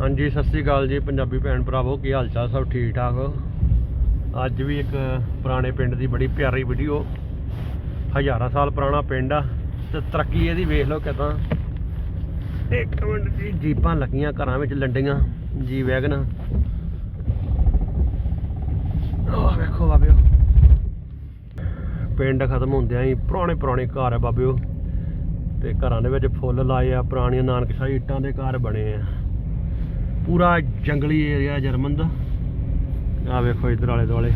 ਹਾਂਜੀ, ਸਤਿ ਸ੍ਰੀ ਅਕਾਲ ਜੀ ਪੰਜਾਬੀ ਭੈਣ ਭਰਾਵੋ, ਕੀ ਹਾਲ ਚਾਲ? ਸਭ ਠੀਕ ਠਾਕ? ਅੱਜ ਵੀ ਇੱਕ ਪੁਰਾਣੇ ਪਿੰਡ ਦੀ ਬੜੀ ਪਿਆਰੀ ਵੀਡੀਓ ਹਜ਼ਾਰਾਂ ਸਾਲ ਪੁਰਾਣਾ ਪਿੰਡ ਆ ਤੇ ਤਰੱਕੀ ਇਹਦੀ ਵੇਖ ਲਓ ਕਿਦਾਂ। ਇੱਕ ਮਿੰਟ ਜੀ, ਜੀਪਾਂ ਲੱਗੀਆਂ ਘਰਾਂ ਵਿੱਚ ਲੰਡੀਆਂ ਜੀ ਵੈਗਨ ਆਹ ਵੇਖੋ ਬਾਬਿਓ। ਪਿੰਡ ਖਤਮ ਹੁੰਦਿਆਂ ਹੀ ਪੁਰਾਣੇ ਪੁਰਾਣੇ ਘਰ ਆ ਬਾਬਿਓ। ਤੇ ਘਰਾਂ ਦੇ ਵਿੱਚ ਫੁੱਲ ਲਾਏ ਆ, ਪੁਰਾਣੀਆਂ ਨਾਨਕਸ਼ਾਹੀ ਇੱਟਾਂ ਦੇ ਘਰ ਬਣੇ ਆ। ਪੂਰਾ ਜੰਗਲੀ ਏਰੀਆ ਜਰਮਨ ਦਾ ਆ ਵੇਖੋ ਇਧਰ ਵਾਲੇ ਦੁਆਲੇ।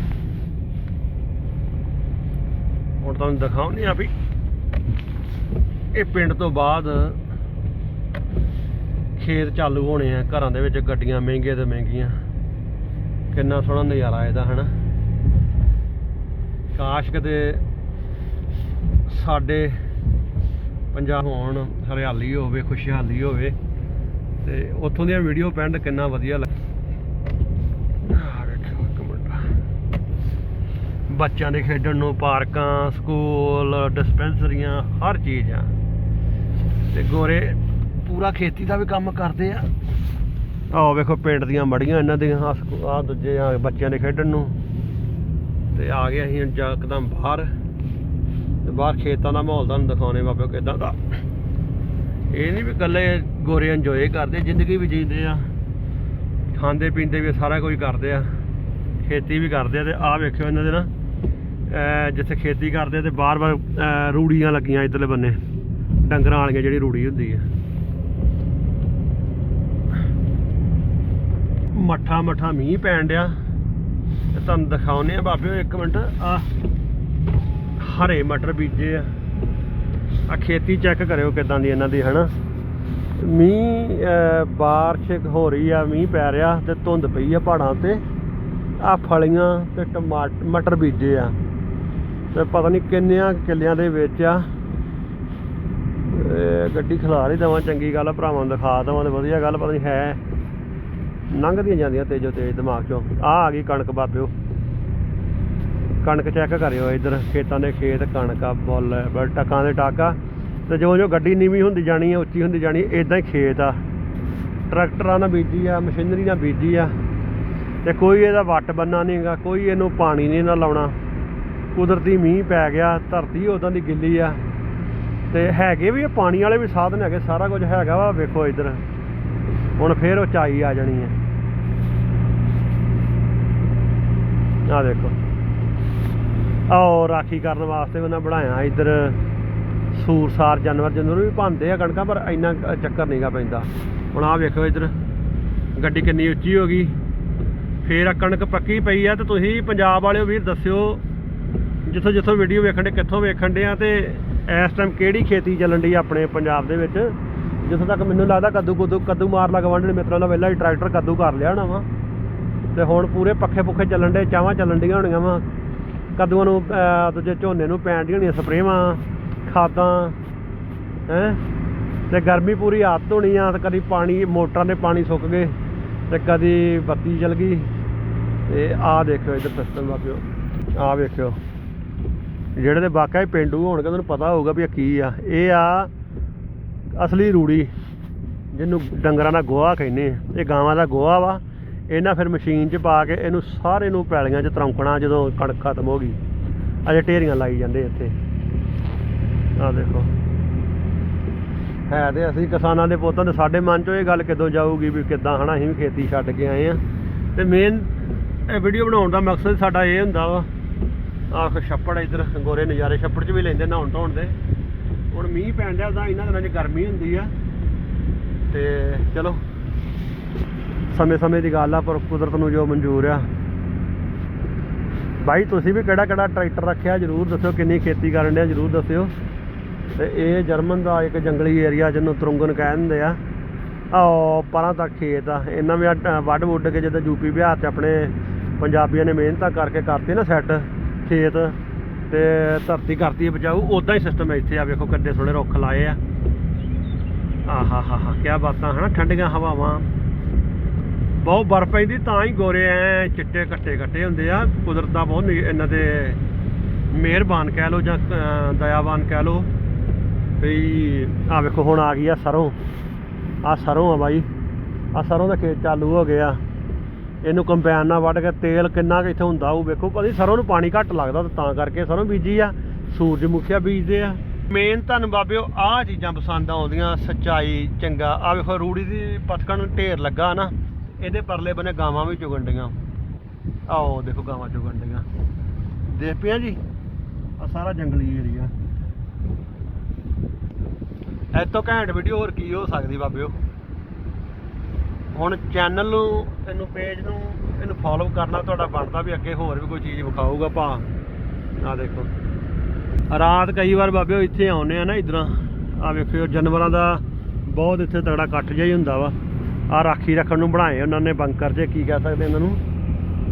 ਹੁਣ ਤੁਹਾਨੂੰ ਦਿਖਾਉਂਦੇ ਆ ਵੀ ਇਹ ਪਿੰਡ ਤੋਂ ਬਾਅਦ ਖੇਤ ਚਾਲੂ ਹੋਣੇ ਆ। ਘਰਾਂ ਦੇ ਵਿੱਚ ਗੱਡੀਆਂ ਮਹਿੰਗੀਆਂ ਤੇ ਮਹਿੰਗੀਆਂ। ਕਿੰਨਾ ਸੋਹਣਾ ਨਜ਼ਾਰਾ ਇਹਦਾ, ਹਨਾ? ਕਾਸ਼ ਕਦੇ ਸਾਡੇ ਪੰਜਾਬ ਹੋਣ, ਹਰਿਆਲੀ ਹੋਵੇ, ਖੁਸ਼ਹਾਲੀ ਹੋਵੇ। ਤੇ ਉੱਥੋਂ ਦੀਆਂ ਵੀਡੀਓ ਪੈਂਡ ਕਿੰਨਾ ਵਧੀਆ ਲੱਗ ਬੱਚਿਆਂ ਦੇ ਖੇਡਣ ਨੂੰ ਪਾਰਕਾਂ, ਸਕੂਲ, ਡਿਸਪੈਂਸਰੀਆਂ, ਹਰ ਚੀਜ਼ ਆ। ਤੇ ਗੋਰੇ ਪੂਰਾ ਖੇਤੀ ਦਾ ਵੀ ਕੰਮ ਕਰਦੇ ਆ। ਆਹ ਵੇਖੋ ਪਿੰਡ ਦੀਆਂ ਮੜੀਆਂ ਇਹਨਾਂ ਦੀਆਂ ਆ ਦੂਜੇ ਆ ਬੱਚਿਆਂ ਦੇ ਖੇਡਣ ਨੂੰ। ਤੇ ਆ ਗਏ ਅਸੀਂ ਇੱਕਦਮ ਬਾਹਰ। ਤੇ ਬਾਹਰ ਖੇਤਾਂ ਦਾ ਮਾਹੌਲ ਤੁਹਾਨੂੰ ਦਿਖਾਉਣੇ ਬਾਬੇ, ਕਿਦਾਂ ਦਾ। ਇਹ ਨਹੀਂ ਵੀ ਇਕੱਲੇ ਗੋਰੇ ਇੰਜੋਏ ਕਰਦੇ, ਜ਼ਿੰਦਗੀ ਵੀ ਜੀਂਦੇ ਆ। ਖਾਂਦੇ, ਪੀਂਦੇ ਵੀ ਸਾਰਾ ਕੁਝ ਕਰਦੇ ਆ। ਖੇਤੀ ਵੀ ਕਰਦੇ ਆ ਤੇ ਆਹ ਵੇਖਿਓ ਇਹਨਾਂ ਦੇ ਨਾ ਜਿੱਥੇ ਖੇਤੀ ਕਰਦੇ ਆ ਤੇ ਬਾਰ-ਬਾਰ ਰੂੜੀਆਂ ਲੱਗੀਆਂ ਇਧਰਲੇ ਬੰਨੇ। ਡੰਗਰਾਂ ਵਾਲੀਆਂ ਜਿਹੜੀ ਰੂੜੀ ਹੁੰਦੀ ਆ। ਮੱਠਾ ਮੱਠਾ ਮੀਂਹ ਪੈਣ ਡਿਆ। ਤੇ ਤੁਹਾਨੂੰ ਦਿਖਾਉਨੇ ਆ ਬਾਬਿਓ ਇੱਕ ਮਿੰਟ ਆ ਹਰੇ ਮਟਰ ਬੀਜੇ ਆ। ਆ ਖੇਤੀ ਚੈੱਕ ਕਰਿਓ ਕਿਦਾਂ ਦੀ ਇਹਨਾਂ ਦੀ ਹਨਾ? ਮੀਂਹ ਅਹ, ਬਾਰਿਸ਼ ਹੋ ਰਹੀ ਆ ਮੀਂਹ ਪੈ ਰਿਹਾ ਤੇ ਧੁੰਦ ਪਈ ਆ ਪਹਾੜਾਂ ਤੇ। ਆ ਫਲੀਆਂ ਤੇ ਟਮਾਟਰ ਮਟਰ ਬੀਜੇ ਆ। ਤੇ ਪਤਾ ਨਹੀਂ ਕਿੰਨਿਆਂ ਕਿੱਲਿਆਂ ਦੇ ਵਿੱਚ ਆ। ਗੱਡੀ ਖਿਲਾ ਹੀ ਦੇਵਾਂ ਚੰਗੀ ਗੱਲ ਆ ਭਰਾਵਾਂ ਨੂੰ ਦਿਖਾ ਦੇਵਾਂ ਤੇ ਵਧੀਆ ਗੱਲ ਪਤਾ ਨਹੀਂ ਹੈ। ਲੰਘਦੀਆਂ ਜਾਂਦੀਆਂ ਤੇਜੋ ਤੇਜ ਦਿਮਾਗ ਚੋਂ। ਆ ਆ ਗਈ ਕਣਕ ਬਾਬਿਓ। ਕਣਕ ਚੈੱਕ ਕਰਿਓ ਇੱਧਰ ਖੇਤਾਂ ਦੇ ਖੇਤ ਕਣਕ ਆ ਬੁੱਲ ਹੈ, ਟਕਾਂ ਦੇ ਟਾਕਾ। ਤੇ ਜਿਉਂ ਜਿਉਂ ਗੱਡੀ ਨੀਵੀਂ ਹੁੰਦੀ ਜਾਣੀ ਹੈ ਉੱਚੀ ਹੁੰਦੀ ਜਾਣੀ ਇਦਾਂ ਹੀ ਖੇਤ ਆ। ਟਰੈਕਟਰਾਂ ਨਾਲ ਬੀਜੀ ਆ ਮਸ਼ੀਨਰੀ ਨਾਲ ਬੀਜੀ ਆ। ਤੇ ਕੋਈ ਇਹਦਾ ਵੱਟ ਬੰਨਾ ਨਹੀਂਗਾ ਕੋਈ ਇਹਨੂੰ ਪਾਣੀ ਨਹੀਂ ਨਾ ਲਾਉਣਾ। ਕੁਦਰਤੀ ਮੀਂਹ ਪੈ ਗਿਆ ਧਰਤੀ ਉਦਾਂ ਦੀ ਗਿੱਲੀ ਆ। ਤੇ ਹੈਗੇ ਵੀ ਇਹ ਪਾਣੀ ਵਾਲੇ ਵੀ ਸਾਧਨ ਹੈਗੇ ਸਾਰਾ ਕੁਝ ਹੈਗਾ ਵਾ ਵੇਖੋ ਇੱਧਰ। ਹੁਣ ਫੇਰ ਉਚਾਈ ਆ ਜਾਣੀ ਹੈ ਆ ਦੇਖੋ। ਔਰ ਰਾਖੀ ਕਰਨ ਵਾਸਤੇ ਉਹਨਾਂ ਬਣਾਇਆ। ਇੱਧਰ ਸੂਰਸਾਰ ਜਾਨਵਰ ਜਨਵਰ ਵੀ ਭਾਂਦੇ ਆ ਕਣਕਾਂ, ਪਰ ਇੰਨਾ ਕੁ ਚੱਕਰ ਨਹੀਂਗਾ ਪੈਂਦਾ। ਹੁਣ ਆਹ ਵੇਖੋ ਇੱਧਰ, ਗੱਡੀ ਕਿੰਨੀ ਉੱਚੀ ਹੋ ਗਈ। ਫੇਰ ਆ ਕਣਕ ਪੱਕੀ ਪਈ ਆ ਤੇ ਤੁਸੀਂ ਪੰਜਾਬ ਵਾਲਿਓ ਵੀਰ ਦੱਸਿਓ, ਜਿੱਥੋਂ ਜਿੱਥੋਂ ਵੀਡੀਓ ਵੇਖਣ ਦੇ, ਕਿੱਥੋਂ ਵੇਖਣ ਦੇ ਆ ਤੇ ਇਸ ਟਾਈਮ ਕਿਹੜੀ ਖੇਤੀ ਚੱਲਣ ਦੀ ਆਪਣੇ ਪੰਜਾਬ ਦੇ ਵਿੱਚ? ਜਿੱਥੋਂ ਤੱਕ ਮੈਨੂੰ ਲੱਗਦਾ ਕੱਦੂ ਕੁੱਦੂ, ਕੱਦੂ ਮਾਰ ਲਾ ਗਵਾਂਢਣ ਮਿੱਤਰਾਂ ਦਾ ਪਹਿਲਾਂ ਹੀ ਟਰੈਕਟਰ ਕੱਦੂ ਕਰ ਲਿਆ ਹੋਣਾ ਵਾ। ਤੇ ਹੁਣ ਪੂਰੇ ਪੱਖੇ ਪੁੱਖੇ ਚੱਲਣ ਦੇ, ਚਾਵਾਂ ਚੱਲਣ ਡੀਆਂ ਹੋਣੀਆਂ ਵਾ। ਕੱਦੂਆਂ ਨੂੰ ਦੂਜੇ ਝੋਨੇ ਨੂੰ ਪੈਣ ਡੀਆਂ ਹੋਣੀਆਂ ਸਪਰੇਵਾਂ, ਖਾਦਾਂ, ਹੈ? ਤੇ ਗਰਮੀ ਪੂਰੀ ਹੱਥ ਹੋਣੀ ਆ, ਤੇ ਕਦੀ ਪਾਣੀ, ਮੋਟਰਾਂ ਦੇ ਪਾਣੀ ਸੁੱਕ ਗਏ, ਤੇ ਕਦੀ ਬੱਤੀ ਚਲ ਗਈ। ਤੇ ਆਹ ਦੇਖਿਓ ਇੱਧਰ ਸਿਸਟਮ ਵਾਪਿਓ, ਆਹ ਵੇਖਿਓ। ਜਿਹੜੇ ਦੇ ਵਾਕਿਆ ਹੀ ਪਿੰਡੂ ਹੋਣਗੇ ਤੁਹਾਨੂੰ ਪਤਾ ਹੋਊਗਾ ਵੀ ਇਹ ਕੀ ਆ। ਇਹ ਆ ਅਸਲੀ ਰੂੜੀ, ਜਿਹਨੂੰ ਡੰਗਰਾਂ ਦਾ ਗੋਹਾ ਕਹਿੰਦੇ ਇਹ ਗਾਵਾਂ ਦਾ ਗੋਹਾ ਵਾ ਇਹਨਾਂ ਫਿਰ ਮਸ਼ੀਨ 'ਚ ਪਾ ਕੇ ਇਹਨੂੰ ਸਾਰੇ ਨੂੰ ਪੈਲੀਆਂ 'ਚ ਤਰੌਂਕਣਾ ਜਦੋਂ ਕਣਕ ਖਤਮ ਹੋ ਗਈ। ਅਜੇ ਢੇਰੀਆਂ ਲਾਈ ਜਾਂਦੇ ਇੱਥੇ। ਆਹ ਦੇਖੋ। ਹੈ ਤੇ ਅਸੀਂ ਕਿਸਾਨਾਂ ਦੇ ਪੁੱਤਾਂ ਦੇ ਸਾਡੇ ਮਨ 'ਚੋਂ ਇਹ ਗੱਲ ਕਿਦੋਂ ਜਾਊਗੀ ਵੀ ਕਿੱਦਾਂ ਹਨਾ, ਅਸੀਂ ਵੀ ਖੇਤੀ ਛੱਡ ਕੇ ਆਏ ਆ ਤੇ ਮੇਨ ਇਹ ਵੀਡੀਓ ਬਣਾਉਣ ਦਾ ਮਕਸਦ ਸਾਡਾ ਇਹ ਹੁੰਦਾ ਵਾ, ਆਹ ਛੱਪੜ ਇੱਧਰ, ਗੋਰੇ ਨਜ਼ਾਰੇ ਛੱਪੜ 'ਚ ਵੀ ਲੈਂਦੇ ਨਹਾਉਣ ਧੋਣ ਦੇ। ਹੁਣ ਮੀਂਹ ਪੈਣ ਡਿਆ ਤਾਂ ਇਹਨਾਂ ਦਿਨਾਂ 'ਚ ਗਰਮੀ ਹੁੰਦੀ ਆ। ਤੇ ਚਲੋ ਸਮੇਂ ਸਮੇਂ ਦੀ ਗੱਲ ਆ, ਪਰ ਕੁਦਰਤ ਨੂੰ ਜੋ ਮਨਜ਼ੂਰ ਆ। ਬਾਈ, ਤੁਸੀਂ ਵੀ ਕਿਹੜਾ ਕਿਹੜਾ ਟਰੈਕਟਰ ਰੱਖਿਆ, ਜਰੂਰ ਦੱਸਿਓ ਕਿੰਨੀ ਖੇਤੀ ਕਰਨ ਡਿਆ, ਜਰੂਰ ਦੱਸਿਓ। ਤੇ ਇਹ ਜਰਮਨ ਦਾ ਇੱਕ ਜੰਗਲੀ ਏਰੀਆ, ਜਿਹਨੂੰ ਤੁਰੰਗਨ ਕਹਿੰਦੇ ਆ। ਆਹ ਪਰਾਂ ਤੱਕ ਖੇਤ ਆ। ਇਹਨਾਂ ਵੀ ਆਹ ਵੱਢ ਵੁੱਢ ਕੇ ਜਦੋਂ ਯੂਪੀ ਬਿਹਾਰ 'ਚ ਆਪਣੇ ਪੰਜਾਬੀਆਂ ਨੇ ਮਿਹਨਤਾਂ ਕਰਕੇ ਕਰਤੇ ਨਾ ਸੈੱਟ, ਖੇਤ। ਤੇ ਧਰਤੀ ਕਰਤੀ ਹੈ ਬਚਾਊ। ਉਦਾਂ ਹੀ ਸਿਸਟਮ ਹੈ ਇੱਥੇ ਆ। ਵੇਖੋ ਕਿੰਨੇ ਸੋਹਣੇ ਰੁੱਖ ਲਾਏ ਆ। ਆਹਾ ਹਾ ਹਾ ਕੀ ਬਾਤਾਂ, ਹਨਾ? ਠੰਡੀਆਂ ਹਵਾਵਾਂ। ਬਹੁਤ ਬਰਫ਼ ਪੈਂਦੀ ਤਾਂ ਹੀ ਗੋਰੇ ਐ ਚਿੱਟੇ ਕੱਟੇ ਕੱਟੇ ਹੁੰਦੇ ਆ। ਕੁਦਰਤ ਦਾ ਬਹੁਤ ਇਹਨਾਂ ਦੇ ਮਿਹਰਬਾਨ ਕਹਿ ਲਓ ਜਾਂ ਅਹ, ਦਇਆਵਾਨ ਕਹਿ ਲਓ। ਵੀ ਆ ਵੇਖੋ ਹੁਣ ਆ ਗਈ ਆ ਸਰੋਂ। ਆ ਸਰੋਂ ਆ ਬਾਈ। ਆ ਸਰੋਂ ਦਾ ਖੇਤ ਚਾਲੂ ਹੋ ਗਿਆ। ਇਹਨੂੰ ਕੰਬਾਈਨ ਨਾਲ ਵੱਢ ਕੇ ਤੇਲ ਕਿੰਨਾ ਕੁ ਇੱਥੇ ਹੁੰਦਾ ਉਹ ਵੇਖੋ। ਭਾਜੀ ਸਰੋਂ ਨੂੰ ਪਾਣੀ ਘੱਟ ਲੱਗਦਾ ਤਾਂ ਕਰਕੇ ਸਰੋਂ ਬੀਜੀ ਆ। ਸੂਰਜਮੁਖੀਆ ਬੀਜਦੇ ਆ। ਮੇਨ ਤੁਹਾਨੂੰ ਬਾਬਿਓ ਆਹ ਚੀਜ਼ਾਂ ਪਸੰਦ ਆਉਂਦੀਆਂ। ਸੱਚਾਈ ਚੰਗਾ। ਆ ਵੇਖੋ ਰੂੜੀ ਦੀ ਪਤਕਣ ਢੇਰ ਲੱਗਾ ਨਾ। ਇਹਦੇ ਪਰਲੇ ਬੰਨੇ ਗਾਵਾਂ ਵੀ ਚੁਗਣ ਡੀਆਂ। ਆਓ, ਦੇਖੋ ਗਾਵਾਂ ਚੁਗਣ ਡੀਆਂ। ਦੇਖ ਪਿਆ ਜੀ? ਆ ਸਾਰਾ ਜੰਗਲੀ ਏਰੀਆ ਇਹ ਘੈਂਟ ਵੀਡੀਓ ਹੋਰ ਕੀ ਹੋ ਸਕਦੀ ਬਾਬਿਓ? ਹੁਣ ਚੈਨਲ ਨੂੰ, ਇਹਨੂੰ ਪੇਜ ਨੂੰ, ਇਹਨੂੰ ਫੋਲੋ ਕਰਨਾ ਤੁਹਾਡਾ ਬਣਦਾ ਵੀ ਅੱਗੇ ਹੋਰ ਵੀ ਕੋਈ ਚੀਜ਼ ਵਿਖਾਊਗਾ ਭਾ ਆ ਦੇਖੋ। ਰਾਤ ਕਈ ਵਾਰ ਬਾਬਿਓ ਇੱਥੇ ਆਉਨੇ ਆ ਨਾ, ਇਧਰਾਂ। ਆ ਵੇਖਿਓ, ਜਾਨਵਰਾਂ ਦਾ ਬਹੁਤ ਇੱਥੇ ਤਗੜਾ ਕੱਟ ਜਿਹਾ ਹੀ ਹੁੰਦਾ ਵਾ। ਆ ਰਾਖੀ ਰੱਖਣ ਨੂੰ ਬਣਾਏ ਉਹਨਾਂ ਨੇ, ਬੰਕਰ 'ਚ ਕੀ ਕਹਿ ਸਕਦੇ ਇਹਨਾਂ ਨੂੰ।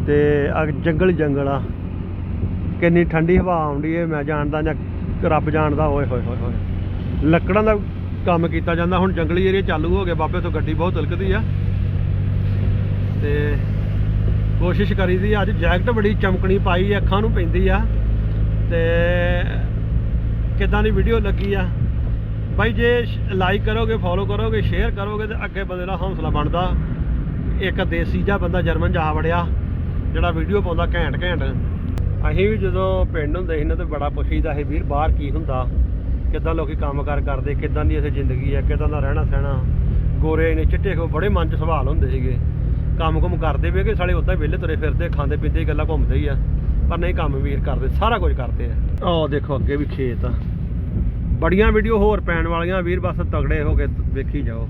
ਤੇ ਆ ਜੰਗਲ ਹੀ ਜੰਗਲ ਆ। ਕਿੰਨੀ ਠੰਡੀ ਹਵਾ ਆਉਂਦੀ ਏ, ਮੈਂ ਜਾਣਦਾ ਜਾਂ ਰੱਬ ਜਾਣਦਾ, ਓਏ ਹੋਏ ਹੋਏ ਹੋਏ। ਲੱਕੜਾਂ ਦਾ ਕੰਮ ਕੀਤਾ ਜਾਂਦਾ, ਹੁਣ ਜੰਗਲੀ ਏਰੀਆ ਚਾਲੂ ਹੋ ਗਿਆ ਬਾਬੇ ਤੋਂ ਗੱਡੀ ਬਹੁਤ ਤਿਲਕਦੀ ਆ। ਤੇ ਕੋਸ਼ਿਸ਼ ਕਰੀਦੀ ਅੱਜ ਜੈਕਟ ਬੜੀ ਚਮਕਣੀ ਪਾਈ, ਅੱਖਾਂ ਨੂੰ ਪੈਂਦੀ ਆ। ਤੇ ਕਿਦਾਂ ਦੀ ਵੀਡੀਓ ਲੱਗੀ ਆ? ਬਾਈ ਜੇ ਲਾਈਕ ਕਰੋਗੇ ਫੋਲੋ ਕਰੋਗੇ ਸ਼ੇਅਰ ਕਰੋਗੇ ਤੇ ਅੱਗੇ ਬੰਦੇ ਦਾ ਹੌਸਲਾ ਬਣਦਾ। ਇੱਕ ਦੇਸੀ ਜਿਹਾ ਬੰਦਾ ਜਰਮਨ ਜਾ ਵੜਿਆ, ਜਿਹੜਾ ਵੀਡੀਓ ਪਾਉਂਦਾ ਘੈਂਟ ਘੈਂਟ। ਅਸੀਂ ਵੀ ਜਦੋਂ ਪਿੰਡ ਹੁੰਦੇ ਸੀ ਨਾ ਤੇ ਬੜਾ ਪੁੱਛੀਦਾ ਸੀ, ਵੀਰ, ਬਾਹਰ ਕੀ ਹੁੰਦਾ? ਕਿੱਦਾਂ ਲੋਕੀ ਕੰਮਕਾਰ ਕਰਦੇ? ਕਿੱਦਾਂ ਦੀ ਅਸੀਂ ਜ਼ਿੰਦਗੀ ਆ ਕਿੱਦਾਂ ਦਾ ਰਹਿਣਾ ਸਹਿਣਾ? ਗੋਰੇ ਨੇ ਚਿੱਟੇ ਕੋ ਬੜੇ ਮਨ ਚ ਸਵਾਲ ਹੁੰਦੇ ਸੀਗੇ। ਕੰਮ ਕੁਮ ਕਰਦੇ ਵੀ ਕਿ ਸਾਲੇ ਉਦਾਂ ਵਿਹਲੇ ਤੁਰੇ ਫਿਰਦੇ, ਖਾਂਦੇ ਪੀਂਦੇ ਹੀ ਗੱਲਾਂ ਘੁੰਮਦੇ ਹੀ ਆ। ਪਰ ਨਹੀਂ, ਕੰਮ ਵੀਰ ਕਰਦੇ, ਸਾਰਾ ਕੁਝ ਕਰਦੇ ਆ। ਆਹ ਦੇਖੋ ਅੱਗੇ ਵੀ ਖੇਤ ਆ। ਬੜੀਆਂ ਵੀਡੀਓ ਹੋਰ ਪੈਣ ਵਾਲੀਆਂ ਵੀਰ ਬਸ ਤਗੜੇ ਹੋ ਕੇ ਵੇਖੀ ਜਾਓ।